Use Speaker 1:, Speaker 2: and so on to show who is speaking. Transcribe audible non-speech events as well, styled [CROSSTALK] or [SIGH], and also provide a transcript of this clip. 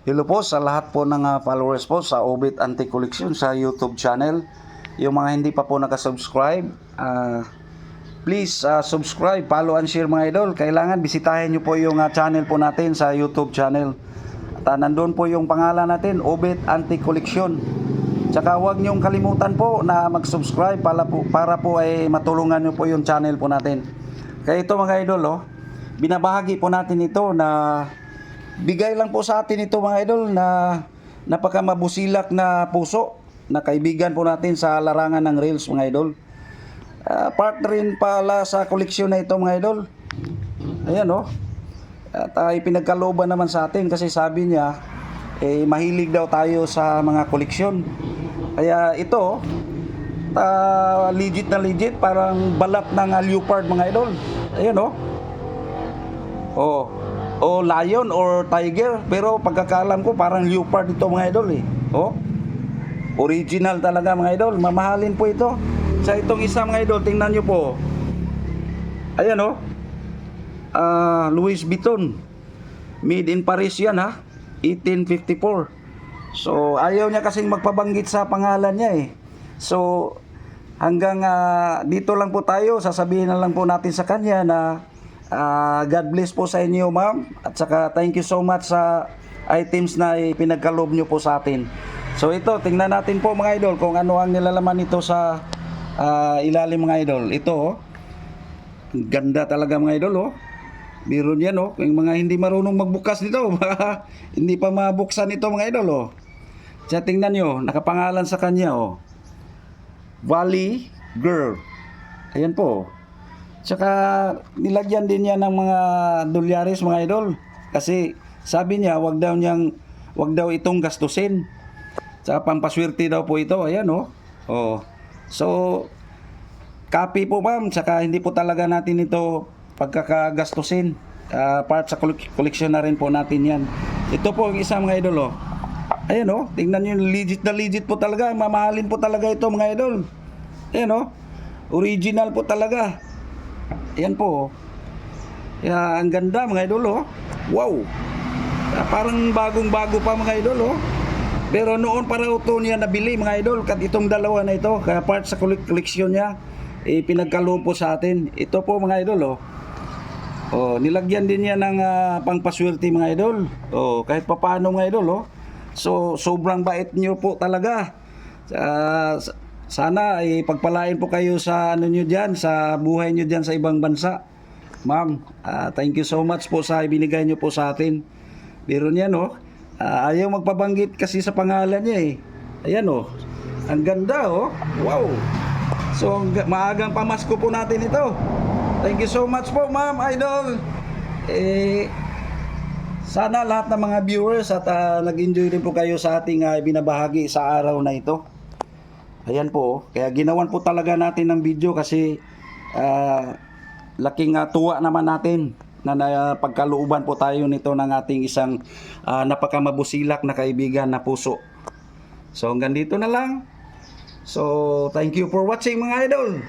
Speaker 1: Hello po sa lahat po ng ah, followers po sa Obit Antique Collection sa YouTube channel. Yung mga hindi pa po nakasubscribe, ah, please ah, subscribe, follow and share mga idol. Kailangan bisitahin nyo po yung ah, channel po natin sa YouTube channel. At ah, nandun po yung pangalan natin, Obit Antique Collection. Tsaka huwag niyong kalimutan po na mag-subscribe para po, para po ay matulungan niyo po yung channel po natin. Kaya ito mga idol, oh, binabahagi po natin ito na bigay lang po sa atin ito mga idol na napaka mabusilak na puso na kaibigan po natin sa larangan ng reels mga idol. Ah, part rin pala sa koleksyon na ito mga idol. Ayan oh. At uh, pinagkalooban naman sa atin kasi sabi niya eh mahilig daw tayo sa mga koleksyon. Kaya ito ah, legit na legit parang balat ng ah, leopard mga idol. Ayan oh. Oh. O lion or tiger pero pagkakalam ko parang leopard ito mga idol eh. Oh. Original talaga mga idol. Mamahalin po ito. Sa itong isa mga idol, tingnan nyo po. Ayan oh. Ah, Louis Vuitton. Made in Paris yan ha. 1854. So, ayaw niya kasing magpabanggit sa pangalan niya eh. So, hanggang ah, dito lang po tayo, sasabihin na lang po natin sa kanya na ah, God bless po sa inyo ma'am. At saka thank you so much sa items na pinagkaloob niyo po sa atin. So ito, tingnan natin po mga idol kung ano ang nilalaman nito sa ah, ilalim mga idol. Ito oh. Ganda talaga mga idol oh. Biro niyan oh. Yung mga hindi marunong magbukas nito, [LAUGHS] hindi pa mabuksan ito mga idol oh. Kaya tingnan nyo, nakapangalan sa kanya oh. Valley Girl. Ayan po. Tsaka nilagyan din niya ng mga dolyares mga idol. Kasi sabi niya, wag daw niyang wag daw itong gastusin. Sa pampaswerte daw po ito. Ayan oh. Oh. So copy po ma'am, tsaka hindi po talaga natin ito pagkakagastusin. Ah, part sa collec- collection na rin po natin yan. Ito po ang isa mga idol oh. Ayan oh, tingnan nyo, legit na legit po talaga. Mamahalin po talaga ito mga idol. Ayan oh, original po talaga. Ayan po oh. Kaya ang ganda mga idol oh. Wow. Parang bagong-bago pa mga idol oh. Pero noon para ito niya nabili mga idol kat itong dalawa na ito kaya part sa collection niya eh, pinagkaloob po sa atin. Ito po mga idol oh. Oh, nilagyan din niya ng ah, pangpaswerte mga idol. Oh, kahit papaano mga idol oh. So sobrang bait niyo po talaga. Sa- sana ay pagpalain po kayo sa ano niyo diyan sa buhay niyo diyan sa ibang bansa. Ma'am, ah, thank you so much po sa ibinigay niyo po sa atin. Pero niya no, ah, ayaw magpabanggit kasi sa pangalan niya eh. Ayan oh. Ang ganda oh. Wow. So ang ga- maagang pamasko po natin ito. Thank you so much po, Ma'am Idol. Eh sana lahat ng mga viewers at ah, nag-enjoy rin po kayo sa ating ah, binabahagi sa araw na ito. Ayan po, kaya ginawan po talaga natin ng video kasi ah, laking ah, tuwa naman natin na, na pagkalooban po tayo nito ng ating isang ah, napakamabusilak na kaibigan na puso. So hanggang dito na lang. So thank you for watching mga idol.